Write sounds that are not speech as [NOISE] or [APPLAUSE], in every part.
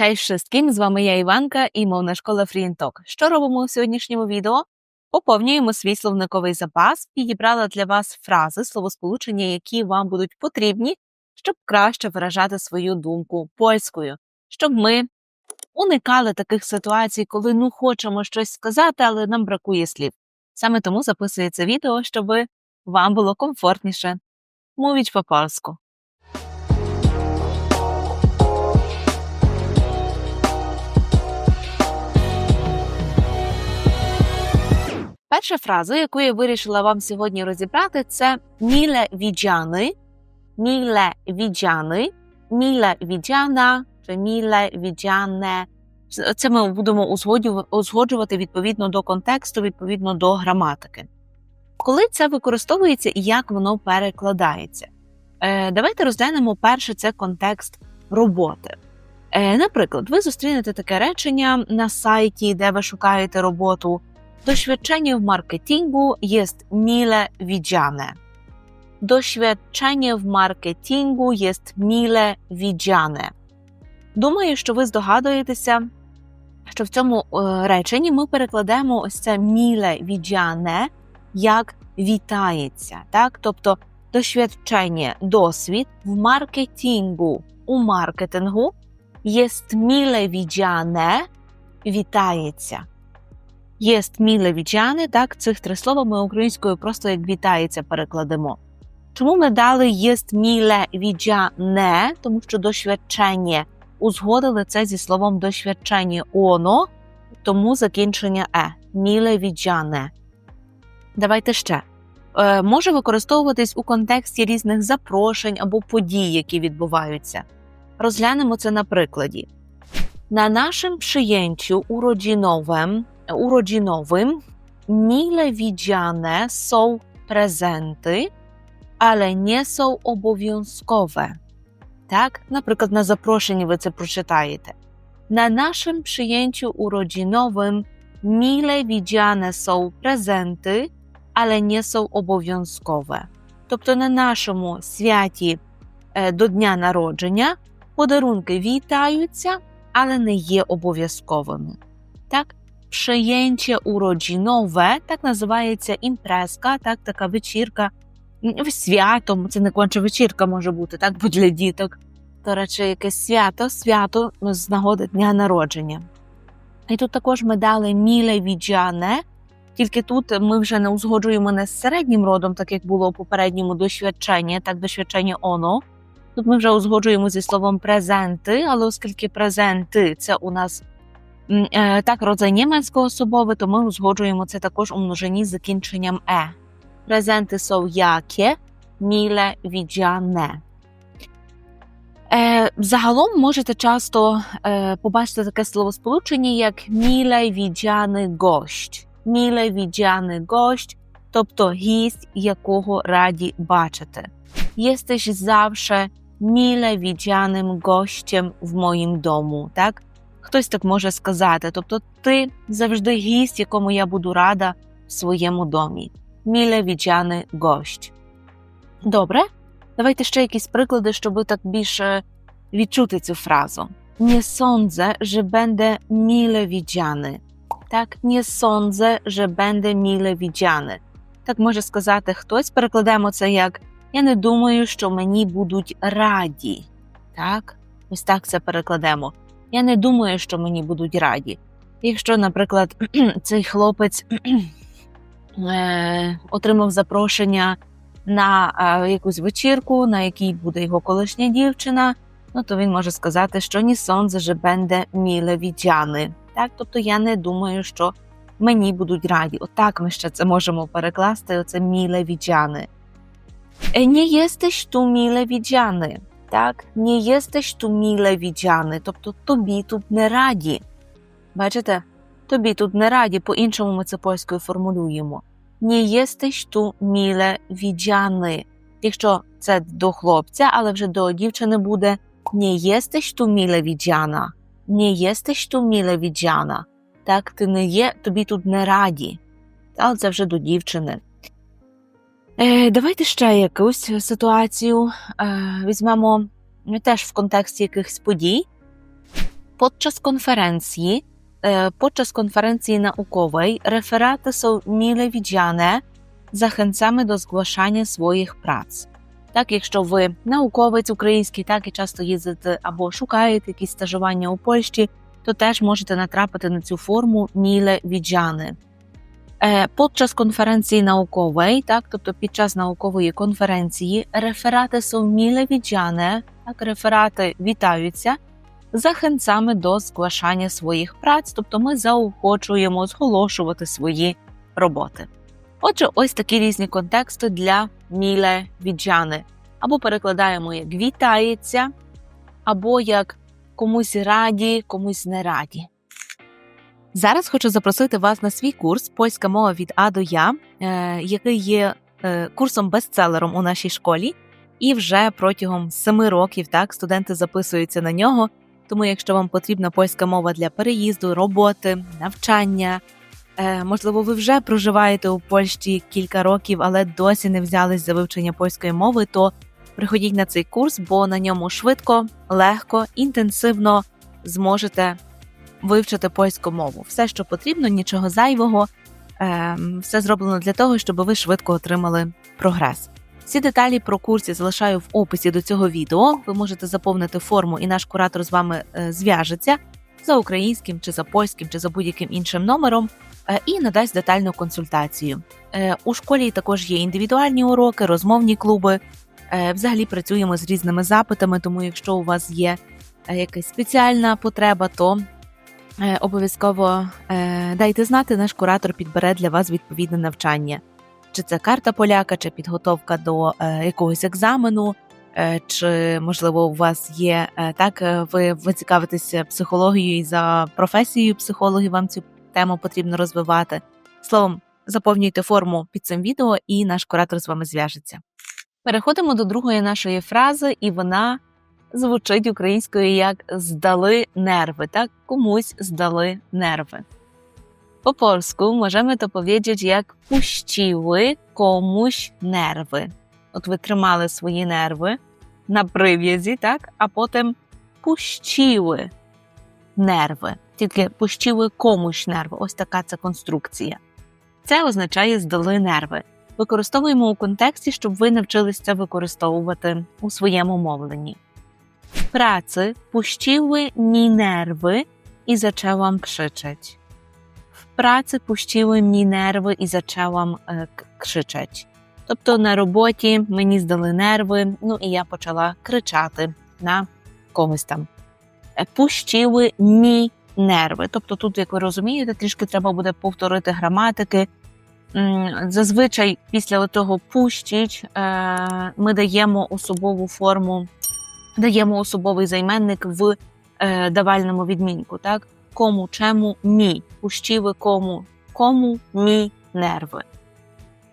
Cześć wszystkim, з вами я Іванка і мовна школа FreeTalk. Що робимо у сьогоднішньому відео? Поповнюємо свій словниковий запас, підібрала для вас фрази, словосполучення, які вам будуть потрібні, щоб краще виражати свою думку польською, щоб ми уникали таких ситуацій, коли ну хочемо щось сказати, але нам бракує слів. Саме тому записую це відео, щоб вам було комфортніше. Мовіть по-польську. Перша фраза, яку я вирішила вам сьогодні розібрати, це міле віджани, міле віджани, міле віджана чи міле віджане. Це ми будемо узгоджувати відповідно до контексту, відповідно до граматики. Коли це використовується і як воно перекладається? Е, давайте розглянемо перше це контекст роботи. Е, наприклад, ви зустрінете таке речення на сайті, де ви шукаєте роботу. Doświadczenie w marketingu jest mile widziane. Doświadczenie w marketingu jest mile widziane. Думаю, що ви здогадуєтеся, що в цьому е, реченні ми перекладемо ось це міле віджане як вітається. Так? Тобто doświadczenie, досвід в маркетингу у маркетингу jest mile widziane, вітається. Єст міле вічане, так, цих три слова ми українською просто як вітається перекладемо. Чому ми дали єст міле віджане? Тому що досвідчення узгодили це зі словом досвідчення оно, тому закінчення е. Міле віджане. Давайте ще. Е, може використовуватись у контексті різних запрошень або подій, які відбуваються. Розглянемо це на прикладі. На нашym przyjęciu urodzinowym urodzinowym mile widziane są prezenty, ale nie są obowiązkowe. Так, наприклад, на запрошенні ви це прочитаєте. На нашym przyjęciu urodzinowym mile widziane są prezenty, ale nie są obowiązkowe. Тобто на нашому святі е, до дня народження подарунки вітаються, але не є обов'язковими. Так? Przyjęcie urodzinowe, так називається імпрезка, так, така вечірка, свято, це не конче вечірка може бути, так, бо для діток, то радше якесь свято, свято ну, з нагоди дня народження. І тут також ми дали міле віджане, тільки тут ми вже не узгоджуємо не з середнім родом, так як було у попередньому досвідчення, так досвідчення оно. Тут ми вже узгоджуємо зі словом презенти, але оскільки презенти це у нас Е, Так, роdzaj німецько-особове, то ми узгоджуємо це також у множині з закінченням е. Презенти są jakie, міле віджане. Е, загалом можете часто е, побачити таке словосполучення, як міле віджаний гость. Міле віджаний гость, тобто гість, якого раді бачити. Jesteś zawsze mile widzianym gościem w moim domu, так? Хтось так може сказати. Тобто, ти завжди гість, якому я буду рада в своєму домі. Міле віджаний гость. Добре? Давайте ще якісь приклади, щоб так більше відчути цю фразу. Nie sądzę, że będę mile. Так, nie sądzę, że będę mile. Так може сказати хтось. Перекладемо це як Я не думаю, що мені будуть раді. Так, ось так це перекладемо. Я не думаю, що мені будуть раді. Якщо, наприклад, [CLEARS THROAT] цей хлопець [CLEARS THROAT] е, отримав запрошення на е, якусь вечірку, на якій буде його колишня дівчина, ну то він може сказати, що ні сон же бенде міле віджани. Так, тобто я не думаю, що мені будуть раді. Отак ми ще це можемо перекласти. Оце міле віджани. Е, Не єстеш ту міле віджани. Так, не єстеш ту міле віджани, тобто тобі тут не раді. Бачите, тобі тут не раді, по-іншому ми це польською формулюємо. Не єстеш ту міле віджани. Якщо це до хлопця, але вже до дівчини буде не єстеш ту міле віджана. Не єстеш ту міле віджана. Так, ти не є, тобі тут не раді. Але це вже до дівчини. Е, Давайте ще якусь ситуацію е, візьмемо теж в контексті якихось подій. Podczas konferencji, e, podczas konferencji naukowej referaty są mile widziane. Zachęcamy do zgłaszania prac. Так, якщо ви науковець український, так і часто їздите або шукаєте якісь стажування у Польщі, то теж можете натрапити на цю форму міле віджани. Е, Подчас конференції наукової, так, тобто під час наукової конференції, реферати są віджане, так, реферати вітаються захенцями до зглашання своїх праць, тобто ми заохочуємо зголошувати свої роботи. Отже, ось такі різні контексти для міле віджани. Або перекладаємо як вітається, або як комусь раді, комусь не раді. Зараз хочу запросити вас на свій курс Польська мова від А до Я, е, який є е, курсом-бестселером у нашій школі. І вже протягом семи років так студенти записуються на нього. Тому, якщо вам потрібна польська мова для переїзду, роботи, навчання, е, можливо, ви вже проживаєте у Польщі кілька років, але досі не взялись за вивчення польської мови, то приходіть на цей курс, бо на ньому швидко, легко, інтенсивно зможете вивчити польську мову. Все, що потрібно, нічого зайвого, е, все зроблено для того, щоб ви швидко отримали прогрес. Всі деталі про курс я залишаю в описі до цього відео. Ви можете заповнити форму, і наш куратор з вами е, зв'яжеться за українським чи за польським, чи за будь-яким іншим номером е, і надасть детальну консультацію. Е, У школі також є індивідуальні уроки, розмовні клуби. Взагалі працюємо з різними запитами, тому якщо у вас є якась спеціальна потреба, то обов'язково е, дайте знати, наш куратор підбере для вас відповідне навчання чи це карта поляка, чи підготовка до е, якогось екзамену, е, чи можливо у вас є е, так, е, ви, ви цікавитеся психологією і за професією психологів, вам цю тему потрібно розвивати. Словом, заповнюйте форму під цим відео, і наш куратор з вами зв'яжеться. Переходимо до другої нашої фрази, і вона звучить українською як здали нерви. Так, комусь здали нерви. Po polsku możemy to powiedzieć jak puściły komuś nerwy. От ви тримали свої нерви на прив'язі, так? а потім пущили нерви. Тільки пущили комусь нерви. Ось така це конструкція. Це означає здали нерви. Використовуємо у контексті, щоб ви навчилися використовувати у своєму мовленні. Pracy puściły mi nerwy i zaczęłam krzyczeć. W pracy puściły mi nerwy і е, krzyczeć. Тобто на роботі мені здали нерви, ну і я почала кричати на когось там. Puściły mi нерви. Тобто тут, як ви розумієте, трішки треба буде повторити граматики. Зазвичай після того е, ми даємо особову форму, даємо особовий займенник в е, давальному відмінку. Так? Кому, чему, мі. Puściły кому, кому, мі нерви.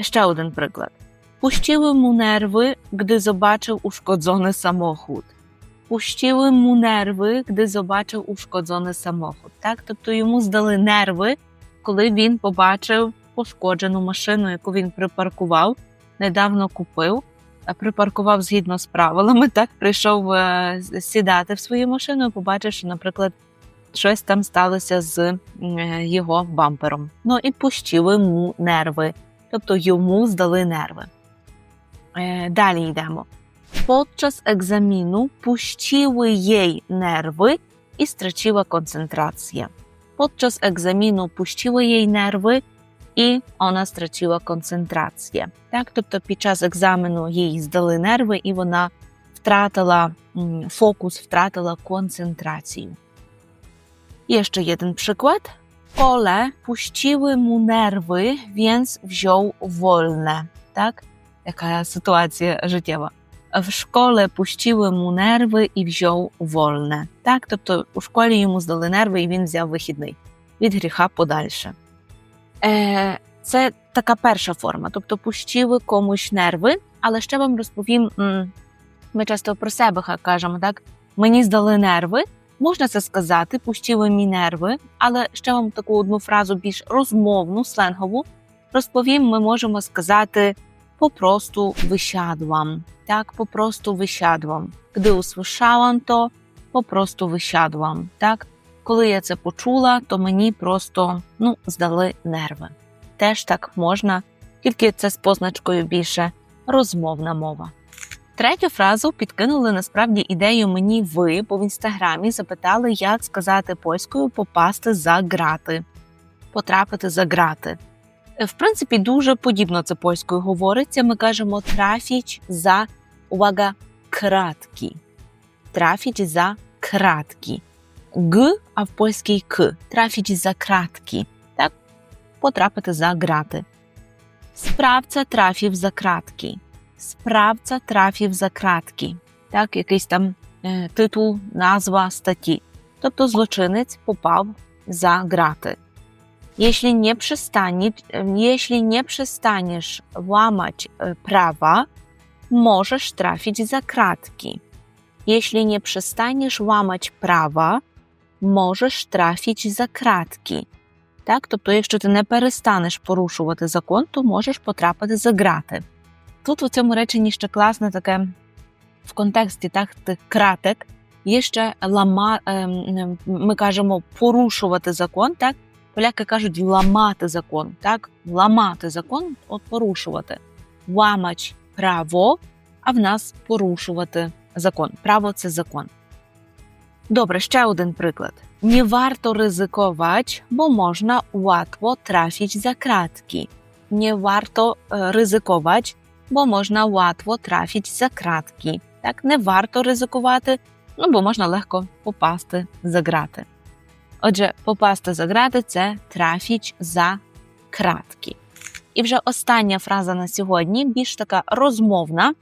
Ще один приклад. Puściły mu nerwy, gdy zobaczył uszkodzony samochód. Puściły mu nerwy, gdy zobaczył uszkodzony samochód. Так? Тобто йому здали нерви, коли він побачив пошкоджену машину, яку він припаркував, недавно купив, припаркував згідно з правилами, так прийшов е, сідати в свою машину і побачив, що, наприклад, щось там сталося з е, його бампером. Ну і пущили йому нерви, тобто йому здали нерви. Е, Далі йдемо. Podczas egzaminu puściły jej nerwy i straciła koncentrację. Podczas egzaminu puściły jej nerwy і вона straciła концентрацію. Так, тобто під час екзамену їй здали нерви, і вона втратила м, фокус, втратила концентрацію. Є ще один przykład. Kole puściły mu nerwy, więc wziął wolne. Так? Яка ситуація життєва. В школі puściły mu nerwy і wziął wolne. Так? Тобто у школі йому здали нерви і він взяв вихідний від гріха подальше. Е, це така перша форма, тобто пущили комусь нерви, але ще вам розповім, ми часто про себе кажемо, так? Мені здали нерви. Можна це сказати, пущили мені нерви, але ще вам таку одну фразу більш розмовну, сленгову розповім, ми можемо сказати попросту wysiadłam. Так, попросту wysiadłam. Gdy usłyszałam to, po prostu wysiadłam. Коли я це почула, то мені просто ну, здали нерви. Теж так можна, тільки це з позначкою більше розмовна мова. Третю фразу підкинули насправді ідею мені ви, бо в інстаграмі запитали, як сказати польською попасти за грати, потрапити за грати. Е, В принципі, дуже подібно це польською говориться. Ми кажемо трафіч за увага кратки. Трафіч за кратки. Г, а в польській к. Трафіч за кратки. Так, потрапити за грати. Sprawca trafił za kratki. Sprawca trafił za kratki. Так, якийсь там е, титул, назва статті. Тобто злочинець попав за грати. Jeśli nie, przestanie, jeśli nie przestaniesz łamać e, prawa, możesz trafić za kratki. Jeśli nie przestaniesz łamać prawa, можеш trafić за кратки. Так, тобто, якщо ти не перестанеш порушувати закон, то можеш потрапити за грати. Тут у цьому реченні ще класне таке в контексті так, тих кратек є ще лама, ем, ми кажемо порушувати закон, так? Поляки кажуть ламати закон, так? Ламати закон, от порушувати. Ламач право, а в нас порушувати закон. Право це закон. Добре, ще один приклад. Nie warto ryzykować, bo można łatwo trafić za kratki. Nie warto е, ryzykować, бо можна łatwo trafić за кратки. Так, не варто ризикувати, ну бо можна легко попасти за грати. Отже, попасти за грати це трафіч за кратки. І вже остання фраза на сьогодні, більш така розмовна,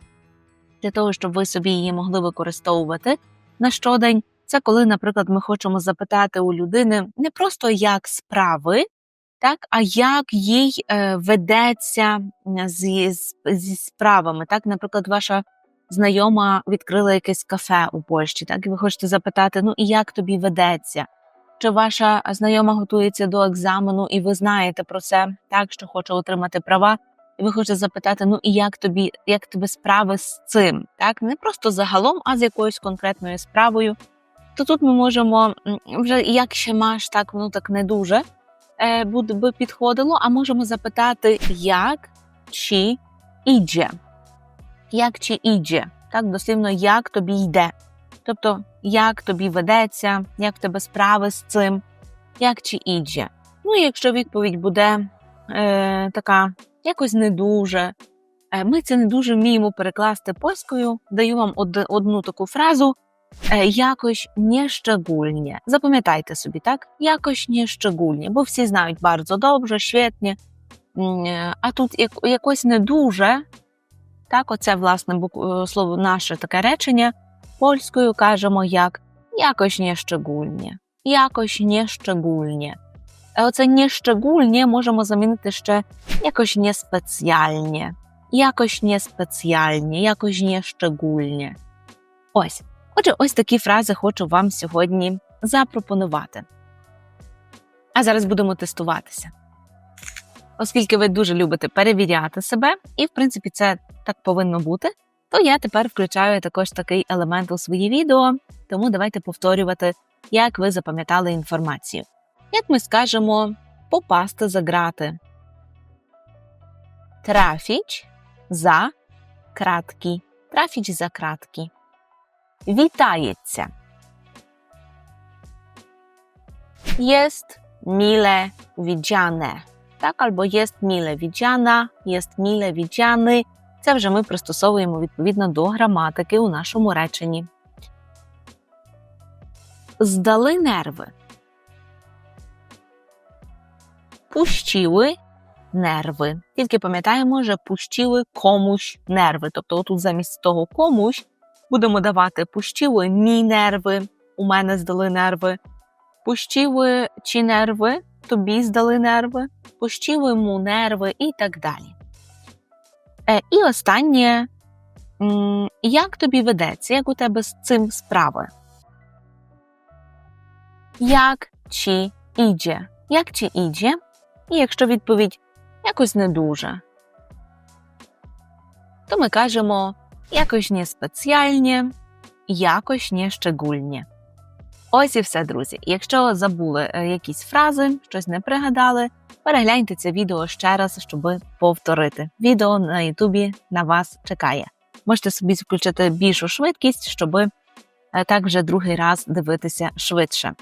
для того, щоб ви собі її могли використовувати на щодень. Це коли, наприклад, ми хочемо запитати у людини не просто як справи, так, а як їй е, ведеться зі, зі справами. Так, наприклад, ваша знайома відкрила якесь кафе у Польщі, так, і ви хочете запитати, ну і як тобі ведеться? Чи ваша знайома готується до екзамену, і ви знаєте про це, так, що хоче отримати права, і ви хочете запитати, ну і як тобі, як тобі справи з цим? Так, не просто загалом, а з якоюсь конкретною справою. То тут ми можемо вже як ще маш, так ну так не дуже е, буде би підходило, а можемо запитати, як чи іде. Як чи іде? Так, дослівно, як тобі йде. Тобто, як тобі ведеться, як в тебе справи з цим, як чи іде. Ну, і якщо відповідь буде е, така якось не дуже, е, ми це не дуже вміємо перекласти польською, даю вам од, одну таку фразу. Jakoś nieszczególnie. Запам'ятайте собі, так? Jakoś nieszczególnie, бо всі знають bardzo dobrze, świetnie. А тут як, якось не дуже, так, оце, власне, слово наше таке речення. Польською кажемо як jakoś nieszczególnie. Jakoś nieszczególnie. А оце nieszczególnie можемо замінити ще якось неспеціальне. Якось неспеціальне, якось nieszczególnie. Ось. Отже, ось такі фрази хочу вам сьогодні запропонувати. А зараз будемо тестуватися. Оскільки ви дуже любите перевіряти себе, і, в принципі, це так повинно бути, то я тепер включаю також такий елемент у свої відео, тому давайте повторювати, як ви запам'ятали інформацію. Як ми скажемо попасти за грати. Трафіч за кратки. Трафіч за кратки witajeться. Jest mile widziane. Так, або jest mile widziana, jest mile widziany. Це вже ми пристосовуємо відповідно до граматики у нашому реченні. Здали нерви. Пущили нерви. Тільки пам'ятаємо, що пущили комусь нерви. Тобто, отут замість того комусь Будемо давати пущіли мі нерви, у мене здали нерви, пущіли чи нерви, тобі здали нерви, пущіли му нерви і так далі. Е, І останнє, як тобі ведеться, як у тебе з цим справи? Як чи іде? Як чи іде? І якщо відповідь якось не дуже, то ми кажемо jakoś niespecjalnie, jakoś nieszczególnie. Ось і все, друзі. Якщо забули е, якісь фрази, щось не пригадали, перегляньте це відео ще раз, щоб повторити. Відео на Ютубі на вас чекає. Можете собі включити більшу швидкість, щоб е, так вже другий раз дивитися швидше.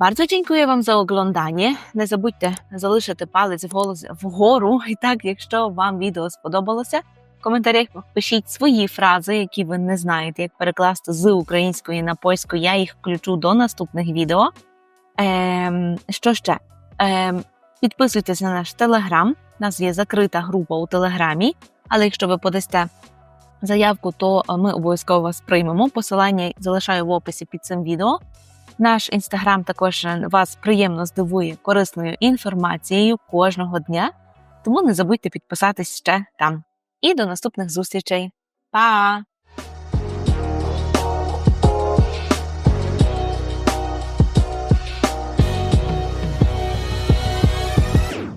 Bardzo dziękuję Wam za oglądanie. Не забудьте залишити палець вголос- вгору. І так, якщо вам відео сподобалося, коментарях пишіть свої фрази, які ви не знаєте, як перекласти з української на польську. Я їх включу до наступних відео. Ем, що ще? Ем, підписуйтесь на наш телеграм. У нас є закрита група у телеграмі. Але якщо ви подасте заявку, то е, ми обов'язково вас приймемо. Посилання залишаю в описі під цим відео. Наш інстаграм також е, вас приємно здивує корисною інформацією кожного дня. Тому не забудьте підписатись ще там. І до наступних зустрічей. Па!